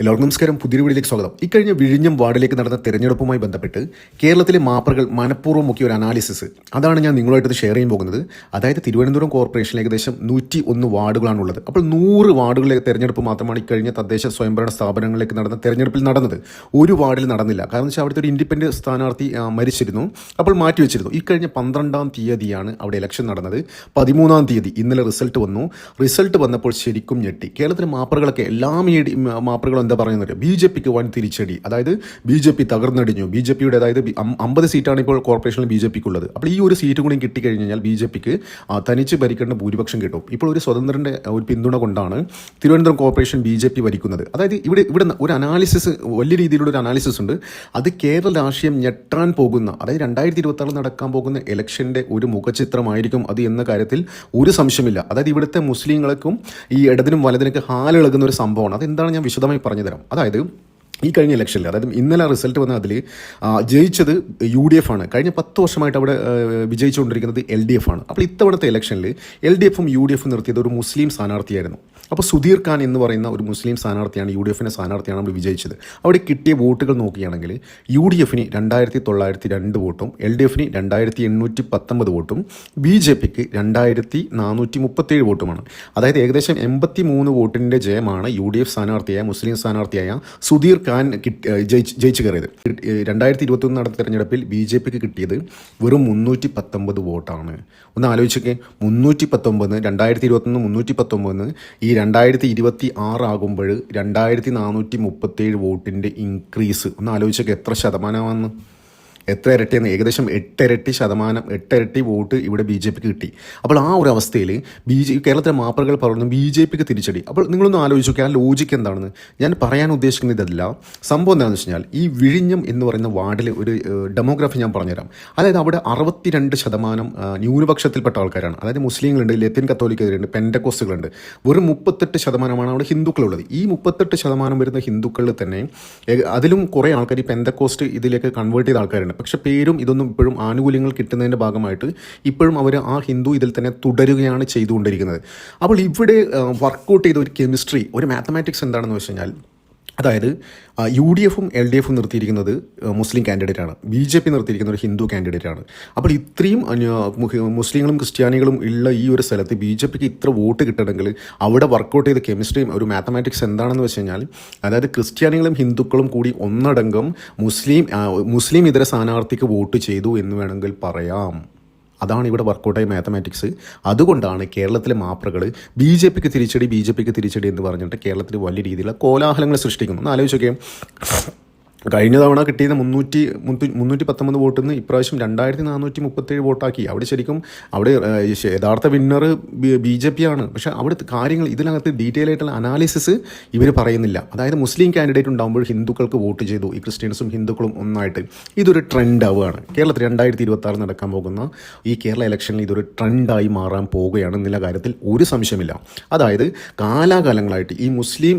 എല്ലാവർക്കും നമസ്കാരം. പുതിയ വീടിലേക്ക് സ്വാഗതം. ഇക്കഴിഞ്ഞ വിഴിഞ്ഞം വാർഡിലേക്ക് നടന്ന തെരഞ്ഞെടുപ്പുമായി ബന്ധപ്പെട്ട് കേരളത്തിലെ മാപ്പറുകൾ മനഃപൂർവം മുക്കിയ ഒരു അനാലിസിസ് അതാണ് ഞാൻ നിങ്ങളുമായിട്ട് ഷെയർ ചെയ്യാൻ പോകുന്നത്. അതായത് തിരുവനന്തപുരം കോർപ്പറേഷനിൽ ഏകദേശം നൂറ്റി ഒന്ന് വാർഡുകളാണുള്ളത്. അപ്പോൾ നൂറ് വാർഡുകളിലെ തെരഞ്ഞെടുപ്പ് മാത്രമാണ് ഇക്കഴിഞ്ഞ തദ്ദേശ സ്വയംഭരണ സ്ഥാപനങ്ങളിലേക്ക് നടന്ന തെരഞ്ഞെടുപ്പിൽ നടന്നത്. ഒരു വാർഡിൽ നടന്നില്ല. കാരണം വെച്ചാൽ അവിടുത്തെ ഒരു ഇൻഡിപെൻഡന്റ് സ്ഥാനാർത്ഥി മരിച്ചിരുന്നു. അപ്പോൾ മാറ്റിവെച്ചിരുന്നു. ഇക്കഴിഞ്ഞ പന്ത്രണ്ടാം തീയതിയാണ് അവിടെ ഇലക്ഷൻ നടന്നത്. പതിമൂന്നാം തീയതി ഇന്നലെ റിസൾട്ട് വന്നു. റിസൾട്ട് വന്നപ്പോൾ ശരിക്കും ഞെട്ടി. കേരളത്തിലെ മാപ്പറുകളൊക്കെ എല്ലാ മീഡിയ എന്താ പറയുന്നത് ബി ജെ പിക്ക് വൻ തിരിച്ചടി. അതായത് ബി ജെ പി തകർന്നടിഞ്ഞു. ബി ജെ പിയുടെ അതായത് അമ്പത് സീറ്റാണ് ഇപ്പോൾ കോർപ്പറേഷനിൽ ബി ജെ പിക്ക് ഉള്ളത് അപ്പോൾ ഈ ഒരു സീറ്റ് കൂടി കിട്ടിക്കഴിഞ്ഞാൽ കഴിഞ്ഞാൽ ബി ജെ പിക്ക് തനിച്ച് ഭരിക്കേണ്ട ഭൂരിപക്ഷം കിട്ടും. ഇപ്പോൾ ഒരു സ്വതന്ത്രന്റെ ഒരു പിന്തുണ കൊണ്ടാണ് Thiruvananthapuram corporation B J P ഭരിക്കുന്നത്. അതായത് ഇവിടെ ഇവിടെ ഒരു അനാലിസിസ് വലിയ രീതിയിലുള്ള ഒരു അനാലിസിസ് ഉണ്ട്. അത് കേരള രാഷ്ട്രീയം ഞെട്ടാൻ പോകുന്ന അതായത് രണ്ടായിരത്തി ഇരുപത്തി നടക്കാൻ പോകുന്ന ഇലക്ഷന്റെ ഒരു മുഖചിത്രമായിരിക്കും അത് എന്ന കാര്യത്തിൽ ഒരു സംശയമില്ല. അതായത് ഇവിടുത്തെ മുസ്ലിങ്ങൾക്കും ഈ ഇടതിനും വലതിനൊക്കെ ഹാലിളകുന്ന ഒരു സംഭവമാണ്. അതെന്താണ് ഞാൻ വിശദമായി പറഞ്ഞു തരാം അതായത് ഈ കഴിഞ്ഞ ഇലക്ഷനിൽ അതായത് ഇന്നലെ റിസൾട്ട് വന്ന അതിൽ ജയിച്ചത് യു ഡി എഫ് ആണ്. കഴിഞ്ഞ പത്ത് വർഷമായിട്ട് അവിടെ വിജയിച്ചുകൊണ്ടിരിക്കുന്നത് എൽ ഡി എഫ് ആണ്. അപ്പോൾ ഇത്തവണത്തെ ഇലക്ഷനിൽ എൽ ഡി എഫും യു ഡി എഫും നിർത്തിയത് ഒരു മുസ്ലിം സ്ഥാനാർത്ഥിയായിരുന്നു. അപ്പോൾ സുധീർ ഖാൻ എന്ന് പറയുന്ന ഒരു മുസ്ലിം സ്ഥാനാർത്ഥിയാണ് യു ഡി എഫിന്റെ സ്ഥാനാർത്ഥിയാണ് നമ്മൾ വിജയിച്ചത്. അവിടെ കിട്ടിയ വോട്ടുകൾ നോക്കുകയാണെങ്കിൽ യു ഡി എഫിന് രണ്ടായിരത്തി തൊള്ളായിരത്തി രണ്ട് വോട്ടും എൽ ഡി എഫിന് രണ്ടായിരത്തി എണ്ണൂറ്റി പത്തൊമ്പത് വോട്ടും ബി ജെ പിക്ക് രണ്ടായിരത്തി നാനൂറ്റി മുപ്പത്തേഴ് വോട്ടുമാണ്. അതായത് ഏകദേശം എൺപത്തി മൂന്ന് വോട്ടിന്റെ ജയമാണ് യു ഡി എഫ് സ്ഥാനാർത്ഥിയായ മുസ്ലിം സ്ഥാനാർത്ഥിയായ സുധീർ ഖാൻ ജയിച്ച് ജയിച്ചു കയറിയത്. രണ്ടായിരത്തി ഇരുപത്തൊന്ന് നടന്ന തെരഞ്ഞെടുപ്പിൽ ബി ജെ പിക്ക് കിട്ടിയത് വെറും മുന്നൂറ്റി പത്തൊമ്പത് വോട്ടാണ്. ഒന്ന് ആലോചിച്ചൊക്കെ മുന്നൂറ്റി പത്തൊമ്പത് രണ്ടായിരത്തി ഇരുപത്തൊന്ന് മുന്നൂറ്റി പത്തൊമ്പത് ഈ രണ്ടായിരത്തി ഇരുപത്തി ആറാകുമ്പോൾ രണ്ടായിരത്തി നാനൂറ്റി മുപ്പത്തേഴ് വോട്ടിന്റെ ഇൻക്രീസ് ഒന്ന് ആലോചിച്ചൊക്കെ എത്ര ശതമാനമാണെന്ന്? എത്ര ഇരട്ടിയെന്ന് ഏകദേശം എട്ടിരട്ടി ശതമാനം എട്ടിരട്ടി വോട്ട് ഇവിടെ ബി ജെ പിക്ക് കിട്ടി. അപ്പോൾ ആ ഒരു അവസ്ഥയിൽ ബി ജെ കേരളത്തിലെ മാപ്പറുകൾ പറഞ്ഞു ബി ജെ പിക്ക് തിരിച്ചടി. അപ്പോൾ നിങ്ങളൊന്ന് ആലോചിച്ചു ആ ലോജിക്ക് എന്താണെന്ന്? ഞാൻ പറയാൻ ഉദ്ദേശിക്കുന്ന ഇതല്ല. സംഭവം എന്താണെന്ന് വെച്ച് കഴിഞ്ഞാൽ ഈ വിഴിഞ്ഞം എന്ന് പറയുന്ന വാർഡിൽ ഒരു ഡെമോഗ്രാഫി ഞാൻ പറഞ്ഞുതരാം. അതായത് അവിടെ അറുപത്തിരണ്ട് ശതമാനം ന്യൂനപക്ഷത്തിൽപ്പെട്ട ആൾക്കാരാണ്. അതായത് മുസ്ലിങ്ങളുണ്ട് ലത്തിൻ കത്തോലിക്കരുണ്ട് പെൻഡക്കോസ്റ്റുകളുണ്ട് വെറും മുപ്പത്തെട്ട് ശതമാനമാണ് അവിടെ ഹിന്ദുക്കളുള്ളത്. ഈ മുപ്പത്തെട്ട് ശതമാനം വരുന്ന ഹിന്ദുക്കളിൽ തന്നെ അതിലും കുറേ ആൾക്കാർ ഈ പെന്തക്കോസ്റ്റ് ഇതിലേക്ക് കൺവേർട്ട് ചെയ്ത ആൾക്കാരുണ്ട്. പക്ഷെ പേരും ഇതൊന്നും ഇപ്പോഴും ആനുകൂല്യങ്ങൾ കിട്ടുന്നതിന്റെ ഭാഗമായിട്ട് ഇപ്പോഴും അവർ ആ ഹിന്ദു ഇതിൽ തന്നെ തുടരുകയാണ് ചെയ്തുകൊണ്ടിരിക്കുന്നത്. അപ്പോൾ ഇവിടെ വർക്കൗട്ട് ചെയ്ത ഒരു കെമിസ്ട്രി ഒരു മാത്തമാറ്റിക്സ് എന്താണെന്ന് വെച്ച് കഴിഞ്ഞാൽ അതായത് യു ഡി എഫും എൽ ഡി എഫും നിർത്തിയിരിക്കുന്നത് മുസ്ലിം കാൻഡിഡേറ്റാണ്. ബി ജെ പി നിർത്തിയിരിക്കുന്ന ഒരു ഹിന്ദു കാൻഡിഡേറ്റാണ്. അപ്പോൾ ഇത്രയും മുസ്ലിങ്ങളും ക്രിസ്ത്യാനികളും ഉള്ള ഈ ഒരു സ്ഥലത്ത് ബി ജെ പിക്ക് ഇത്ര വോട്ട് കിട്ടണമെങ്കിൽ അവിടെ വർക്കൗട്ട് ചെയ്ത കെമിസ്ട്രിയും ഒരു മാത്തമാറ്റിക്സ് എന്താണെന്ന് വെച്ച് കഴിഞ്ഞാൽ അതായത് ക്രിസ്ത്യാനികളും ഹിന്ദുക്കളും കൂടി ഒന്നടങ്കം മുസ്ലിം മുസ്ലിം ഇതര സ്ഥാനാർത്ഥിക്ക് വോട്ട് ചെയ്തു എന്ന് വേണമെങ്കിൽ പറയാം. അതാണ് ഇവിടെ വർക്കൗട്ടായ മാത്തമാറ്റിക്സ് അതുകൊണ്ടാണ് കേരളത്തിലെ മാപ്രകൾ ബി ജെ പിക്ക് തിരിച്ചടി ബി ജെ പിക്ക് തിരിച്ചടി എന്ന് പറഞ്ഞിട്ട് കേരളത്തിൽ വലിയ രീതിയിലുള്ള കോലാഹലങ്ങൾ സൃഷ്ടിക്കുന്നു. ഒന്ന് ആലോചിച്ചൊക്കെ കഴിഞ്ഞ തവണ കിട്ടിയത് മുന്നൂറ്റി മുന്നൂറ്റി പത്തൊമ്പത് വോട്ടിൽ നിന്ന് ഇപ്രാവശ്യം രണ്ടായിരത്തി നാനൂറ്റി മുപ്പത്തേഴ് വോട്ടാക്കി. അവിടെ ശരിക്കും അവിടെ യഥാർത്ഥ വിന്നർ ബി ജെ പി ആണ് പക്ഷേ അവിടെ കാര്യങ്ങൾ ഇതിനകത്ത് ഡീറ്റെയിൽ ആയിട്ടുള്ള അനാലിസിസ് ഇവർ പറയുന്നില്ല. അതായത് മുസ്ലിം കാൻഡിഡേറ്റ് ഉണ്ടാകുമ്പോൾ ഹിന്ദുക്കൾക്ക് വോട്ട് ചെയ്തു. ഈ ക്രിസ്ത്യൻസും ഹിന്ദുക്കളും ഒന്നായിട്ട്. ഇതൊരു ട്രെൻഡ് ആവുകയാണ്. കേരളത്തിൽ രണ്ടായിരത്തി ഇരുപത്തി ആറ് നടക്കാൻ പോകുന്ന ഈ കേരള ഇലക്ഷനിൽ ഇതൊരു ട്രെൻഡായി മാറാൻ പോവുകയാണ് എന്നുള്ള കാര്യത്തിൽ ഒരു സംശയമില്ല. അതായത് കാലാകാലങ്ങളായിട്ട് ഈ മുസ്ലിം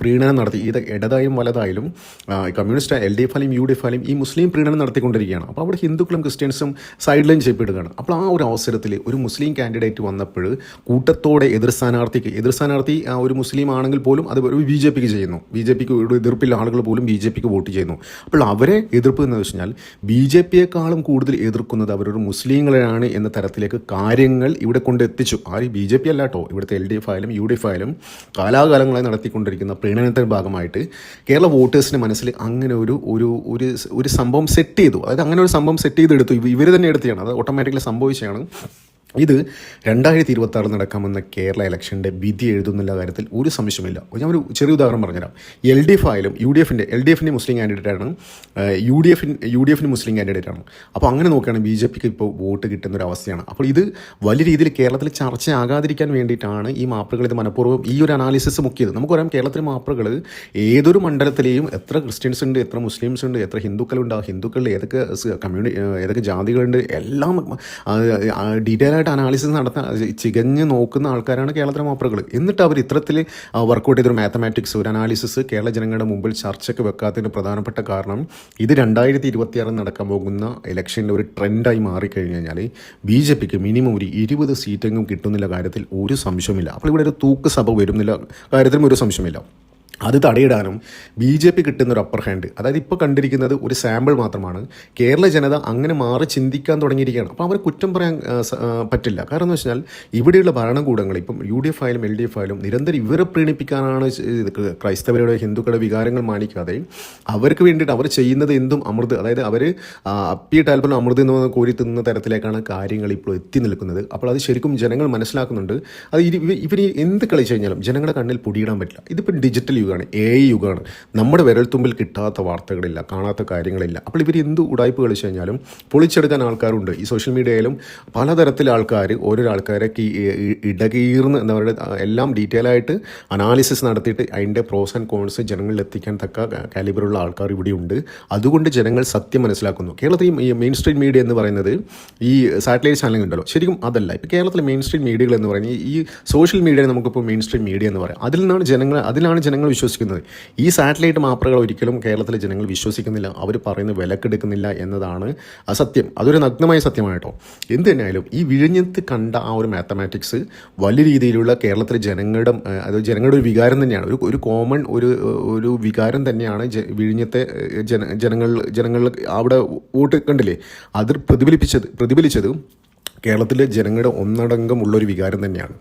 പ്രീണനം നടത്തി. ഇത് ഇടതായും വലതായാലും ആ, കമ്മ്യൂണിസ്റ്റ് എൽ ഡി എഫ് ആയാലും യു ഡി എഫ് ആയാലും ഈ മുസ്ലിം പ്രീണനം നടത്തിക്കൊണ്ടിരിക്കുകയാണ്. അപ്പോൾ അവിടെ ഹിന്ദുക്കളും ക്രിസ്ത്യൻസും സൈഡ് ലൈൻ ചെയ്യപ്പെടുകയാണ്. അപ്പോൾ ആ ഒരു അവസരത്തിൽ ഒരു മുസ്ലിം കാൻഡിഡേറ്റ് വന്നപ്പോൾ കൂട്ടത്തോടെ എതിർ സ്ഥാനാർത്ഥിക്ക് എതിർ സ്ഥാനാർത്ഥി ഒരു മുസ്ലിം ആണെങ്കിൽ പോലും അത് ഒരു ബി ജെ പിക്ക് ചെയ്യുന്നു. ബി ജെ പിക്ക് ഒരു എതിർപ്പില്ല ആളുകൾ പോലും ബി ജെ പിക്ക് വോട്ട് ചെയ്യുന്നു. അപ്പോൾ അവരെ എതിർപ്പ് എന്ന് വെച്ച് കഴിഞ്ഞാൽ ബി ജെ പിയെക്കാളും കൂടുതൽ എതിർക്കുന്നത് അവരൊരു മുസ്ലിങ്ങളെയാണ് എന്ന തരത്തിലേക്ക് കാര്യങ്ങൾ ഇവിടെ കൊണ്ടെത്തിച്ചു ആര് ബി ജെ പി അല്ല കേട്ടോ. ഇവിടുത്തെ എൽ ഡി എഫ് ആയാലും യു ഡി എഫ് ആയാലും കാലാകാലങ്ങളായി നടത്തിക്കൊണ്ടിരിക്കുന്ന പ്രീണനത്തിന്റെ ഭാഗമായിട്ട് കേരള വോട്ടേഴ്സിന്റെ മനസ്സിൽ അങ്ങനെ ഒരു ഒരു ഒരു ഒരു സംഭവം സെറ്റ് ചെയ്തു. അതായത് അങ്ങനെ ഒരു സംഭവം സെറ്റ് ചെയ്തെടുത്തു. ഇവർ തന്നെ എടുത്തതാണ്. അത് ഓട്ടോമാറ്റിക്കലി സംഭവിച്ചതാണ്. ഇത് രണ്ടായിരത്തി ഇരുപത്തി ആറ് നടക്കാമെന്ന കേരള ഇലക്ഷന്റെ വിധി എഴുതുന്നില്ല കാര്യത്തിൽ ഒരു സംശയമില്ല ഞാൻ ഒരു ചെറിയ ഉദാഹരണം പറഞ്ഞുതരാം. എൽ ഡി എഫ് ആയാലും യു ഡി എഫിന്റെ എൽ ഡി എഫിന്റെ മുസ്ലിം കാൻഡിഡേറ്റാണ് യു ഡി എഫിൻ യു ഡി എഫിന് മുസ്ലിം കാൻഡിഡേറ്റാണ് അപ്പോൾ അങ്ങനെ നോക്കുകയാണെങ്കിൽ ബി ജെ പിക്ക് ഇപ്പോൾ വോട്ട് കിട്ടുന്ന ഒരു അവസ്ഥയാണ്. അപ്പോൾ ഇത് വലിയ രീതിയിൽ കേരളത്തിൽ ചർച്ചയാകാതിരിക്കാൻ വേണ്ടിയിട്ടാണ് ഈ മാപ്പുകൾ ഇത് മനഃപൂർവം ഈ ഒരു അനാലിസിസ് മുക്കിയത്. നമുക്കറിയാം കേരളത്തിലെ മാപ്പുകൾ ഏതൊരു മണ്ഡലത്തിലെയും എത്ര ക്രിസ്ത്യൻസ് ഉണ്ട് എത്ര മുസ്ലിംസ് ഉണ്ട് എത്ര ഹിന്ദുക്കളുണ്ട് ആ ഹിന്ദുക്കളിൽ ഏതൊക്കെ കമ്മ്യൂണി ഏതൊക്കെ ജാതികളുണ്ട് എല്ലാം ഡീറ്റെയിൽ ആയിട്ട് അനാലിസിസ് നടത്താൻ ചികഞ്ഞ് നോക്കുന്ന ആൾക്കാരാണ് കേരളത്തിലെ മാപ്പറുകൾ. എന്നിട്ട് അവർ ഇത്തരത്തിൽ വർക്കൗട്ട് ചെയ്തൊരു മാത്തമാറ്റിക്സ് ഒരു അനാലിസിസ് കേരള ജനങ്ങളുടെ മുമ്പിൽ ചർച്ചയ്ക്ക് വെക്കാത്തതിന് പ്രധാനപ്പെട്ട കാരണം ഇത് രണ്ടായിരത്തി ഇരുപത്തിയാറിൽ നടക്കാൻ പോകുന്ന ഇലക്ഷനിൽ ഒരു ട്രെൻഡായി മാറിക്കഴിഞ്ഞ് കഴിഞ്ഞാൽ ബി ജെ പിക്ക് മിനിമം ഒരു ഇരുപത് സീറ്റെങ്കിലും കിട്ടുന്നില്ല കാര്യത്തിൽ ഒരു സംശയമില്ല അപ്പോൾ ഇവിടെ ഒരു തൂക്ക് സഭ വരുന്നില്ല കാര്യത്തിലും ഒരു സംശയമില്ല അത് തടയിടാനും ബി ജെ പി കിട്ടുന്ന ഒരു അപ്പർ ഹാൻഡ് അതായത് ഇപ്പോൾ കണ്ടിരിക്കുന്നത് ഒരു സാമ്പിൾ മാത്രമാണ്. കേരള ജനത അങ്ങനെ മാറി ചിന്തിക്കാൻ തുടങ്ങിയിരിക്കുകയാണ്. അപ്പോൾ അവർ കുറ്റം പറയാൻ പറ്റില്ല. കാരണം എന്ന് വെച്ചാൽ ഇവിടെയുള്ള ഭരണകൂടങ്ങൾ ഇപ്പം യു ഡി എഫ് ആയാലും എൽ ഡി എഫ് ആയാലും നിരന്തരം ഇവരെ പ്രീണിപ്പിക്കാനാണ് ക്രൈസ്തവരുടെ ഹിന്ദുക്കളുടെ വികാരങ്ങൾ മാനിക്കാതെ അവർക്ക് വേണ്ടിയിട്ട് അവർ ചെയ്യുന്നത് എന്തും അമൃത് അതായത് അവർ അപ്പിയിട്ട് അല്പം അമൃത് എന്ന് കോരി തിന്നുന്ന തരത്തിലേക്കാണ് കാര്യങ്ങൾ ഇപ്പോൾ എത്തി നിൽക്കുന്നത്. അപ്പോൾ അത് ശരിക്കും ജനങ്ങൾ മനസ്സിലാക്കുന്നുണ്ട്. അത് ഇവർ എന്ത് കളിച്ചു കഴിഞ്ഞാലും ജനങ്ങളുടെ കണ്ണിൽ പൊടിയിടാൻ പറ്റില്ല. ഇതിപ്പോൾ ഡിജിറ്റൽ യുഗമാണ് എ ഐ യുഗമാണ്. നമ്മുടെ വിരൽത്തുമ്പിൽ കിട്ടാത്ത വാർത്തകളില്ല കാണാത്ത കാര്യങ്ങളില്ല. അപ്പോൾ ഇവർ എന്ത് ഉടായ്പ് കളിച്ചു കഴിഞ്ഞാലും പൊളിച്ചെടുക്കാൻ ആൾക്കാരുണ്ട്. ഈ സോഷ്യൽ മീഡിയയിലും പലതരത്തിൽ ആൾക്കാർ ഓരോ ആൾക്കാരെ ഇടകീർന്ന് പറയുക എല്ലാം ഡീറ്റെയിൽ ആയിട്ട് അനാലിസിസ് നടത്തിയിട്ട് അതിന്റെ പ്രോസ് ആൻഡ് കോൺസ് ജനങ്ങളിൽ എത്തിക്കാൻ തക്ക കാലിബറുള്ള ആൾക്കാർ ഇവിടെയുണ്ട്. അതുകൊണ്ട് ജനങ്ങൾ സത്യം മനസ്സിലാക്കുന്നു. കേരളത്തിൽ ഈ മെയിൻ സ്ട്രീം മീഡിയ എന്ന് പറയുന്നത് ഈ സാറ്റലൈറ്റ് ചാനൽ ഉണ്ടല്ലോ. ശരിക്കും അതല്ല. ഇപ്പോൾ കേരളത്തിലെ മെയിൻ സ്ട്രീം മീഡിയകൾ എന്ന് പറയുന്നത് ഈ സോഷ്യൽ മീഡിയ നമുക്കിപ്പോൾ മെയിൻ സ്ട്രീം മീഡിയ എന്ന് പറയാം. അതിൽ നിന്നാണ് ജനങ്ങൾ അതിലാണ് ജനങ്ങൾ വിശ്വസിക്കുന്നത്. ഈ സാറ്റലൈറ്റ് മാപ്പറകൾ ഒരിക്കലും കേരളത്തിലെ ജനങ്ങൾ വിശ്വസിക്കുന്നില്ല. അവർ പറയുന്ന വിലക്കെടുക്കുന്നില്ല എന്നതാണ് അസത്യം. അതൊരു നഗ്നമായ സത്യമാണ് എന്ത് തന്നെയായാലും ഈ വിഴിഞ്ഞത്ത് കണ്ട ആ ഒരു മാത്തമാറ്റിക്സ് വലിയ രീതിയിലുള്ള കേരളത്തിലെ ജനങ്ങളുടെ അതായത് അത് ജനങ്ങളുടെ ഒരു വികാരം തന്നെയാണ്. ഒരു ഒരു കോമൺ ഒരു ഒരു വികാരം തന്നെയാണ് വിഴിഞ്ഞത്തെ ജന ജനങ്ങൾ ജനങ്ങൾ അവിടെ വോട്ട് കണ്ടില്ലേ? അതിർ പ്രതിഫലിപ്പിച്ചത് പ്രതിഫലിച്ചത് കേരളത്തിലെ ജനങ്ങളുടെ ഒന്നടങ്കമുള്ളൊരു വികാരം തന്നെയാണ്.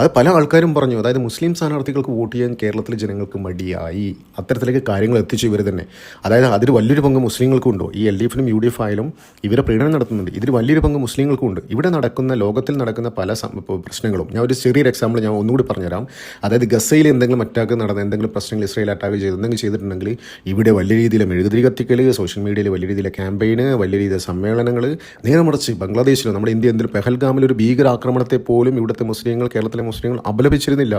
അത് പല ആൾക്കാരും പറഞ്ഞു. അതായത് മുസ്ലിം സ്ഥാനാർത്ഥികൾക്ക് വോട്ട് ചെയ്യാൻ കേരളത്തിലെ ജനങ്ങൾക്ക് മടിയായി. അത്തരത്തിലേക്ക് കാര്യങ്ങൾ എത്തിച്ചു ഇവർ തന്നെ. അതായത് അതിൽ വലിയൊരു പങ്ക് മുസ്ലിങ്ങൾക്കും ഉണ്ടോ. ഈ എൽ ഡി എഫിനും യു ഡി എഫ് ആയാലും ഇവരെ പ്രീണനം നടത്തുന്നുണ്ട്. ഇതിൽ വലിയൊരു പങ്ക് മുസ്ലിങ്ങൾക്കും ഉണ്ട്. ഇവിടെ നടക്കുന്ന ലോകത്തിൽ നടക്കുന്ന പല പ്രശ്നങ്ങളും. ഞാൻ ഒരു ചെറിയൊരു എക്സാമ്പിൾ ഞാൻ ഒന്നുകൂടി പറഞ്ഞുതരാം. അതായത് ഗസയിൽ എന്തെങ്കിലും അറ്റാക്ക് നടന്ന എന്തെങ്കിലും പ്രശ്നങ്ങൾ ഇസ്രയേൽ അറ്റാക്ക് ചെയ്ത് എന്തെങ്കിലും ചെയ്തിട്ടുണ്ടെങ്കിൽ ഇവിടെ വലിയ രീതിയിൽ മെഴുകുതിരി കത്തിക്കൽ സോഷ്യൽ മീഡിയയിൽ വലിയ രീതിയിലെ ക്യാമ്പയിന് വലിയ രീതിയിലെ സമ്മേളനങ്ങൾ നേരെ മറിച്ച് ബംഗ്ലാദേശിലോ നമ്മുടെ ഇന്ത്യ എന്തൊരു പെഹൽഗാമിൽ ഒരു ഭീകരാക്രമണത്തെ പോലും ഇവിടുത്തെ മുസ്ലിങ്ങൾ കേരളത്തിലെ മുസ്ലിങ്ങൾ അപലപിച്ചിരുന്നില്ല.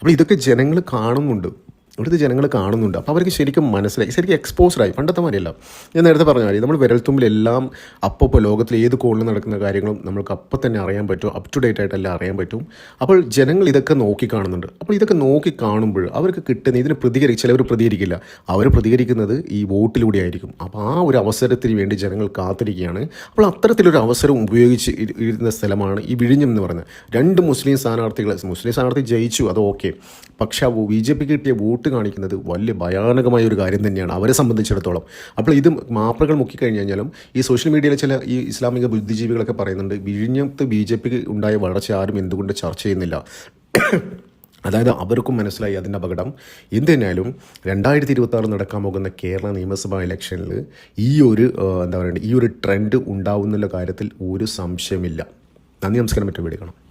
അപ്പോൾ ഇതൊക്കെ ജനങ്ങൾ കാണുന്നുണ്ട്. ഇവിടുത്തെ ജനങ്ങൾ കാണുന്നുണ്ട്. അപ്പോൾ അവർക്ക് ശരിക്കും മനസ്സിലായി. ശരിക്കും എക്സ്പോസ്ഡ് ആയി. പണ്ടത്തെ മാതിരിയല്ല. ഞാൻ നേരത്തെ പറഞ്ഞ കാര്യം നമ്മൾ വിരൽത്തുമ്പിലെല്ലാം അപ്പോൾ ലോകത്തിൽ ഏത് കോണിൽ നടക്കുന്ന കാര്യങ്ങളും നമുക്ക് അപ്പം തന്നെ അറിയാൻ പറ്റും. അപ് ടു ഡേറ്റ് ആയിട്ടെല്ലാം അറിയാൻ പറ്റും. അപ്പോൾ ജനങ്ങൾ ഇതൊക്കെ നോക്കി കാണുന്നുണ്ട്. അപ്പോൾ ഇതൊക്കെ നോക്കി കാണുമ്പോൾ അവർക്ക് കിട്ടുന്ന ഇതിന് പ്രതികരിക്കും ചിലവർ പ്രതികരിക്കില്ല. അവർ പ്രതികരിക്കുന്നത് ഈ വോട്ടിലൂടെ ആയിരിക്കും. അപ്പോൾ ആ ഒരു അവസരത്തിന് വേണ്ടി ജനങ്ങൾ കാത്തിരിക്കുകയാണ്. അപ്പോൾ അത്തരത്തിലൊരു അവസരം ഉപയോഗിച്ച് ഇരുന്ന സ്ഥലമാണ് ഈ വിഴിഞ്ഞം എന്ന് പറയുന്നത്. രണ്ട് മുസ്ലിം സ്ഥാനാർത്ഥികൾ മുസ്ലിം സ്ഥാനാർത്ഥി ജയിച്ചു അത് ഓക്കെ പക്ഷേ ആ ബി ജെ പിക്ക് കിട്ടിയ വോട്ട് കാണിക്കുന്നത് വലിയ ഭയാനകമായ ഒരു കാര്യം തന്നെയാണ് അവരെ സംബന്ധിച്ചിടത്തോളം. അപ്പോൾ ഇത് മാപ്രകൾ മുക്കിക്കഴിഞ്ഞ് കഴിഞ്ഞാലും ഈ സോഷ്യൽ മീഡിയയിലെ ചില ഈ ഇസ്ലാമിക ബുദ്ധിജീവികളൊക്കെ പറയുന്നുണ്ട് വിഴിഞ്ഞത്ത് ബി ജെ പിക്ക് ഉണ്ടായ വളർച്ച ആരും എന്തുകൊണ്ട് ചർച്ച ചെയ്യുന്നില്ല. അതായത് അവർക്കും മനസ്സിലായി അതിന്റെ അപകടം. എന്തിനായാലും രണ്ടായിരത്തി ഇരുപത്താറ് നടക്കാൻ പോകുന്ന കേരള നിയമസഭാ ഇലക്ഷനിൽ ഈ ഒരു എന്താ പറയുക ഈ ഒരു ട്രെൻഡ് ഉണ്ടാവുന്നുള്ള കാര്യത്തിൽ ഒരു സംശയമില്ല. നന്ദി നമസ്കാരം. മറ്റു വീഡിയോ കാണാം.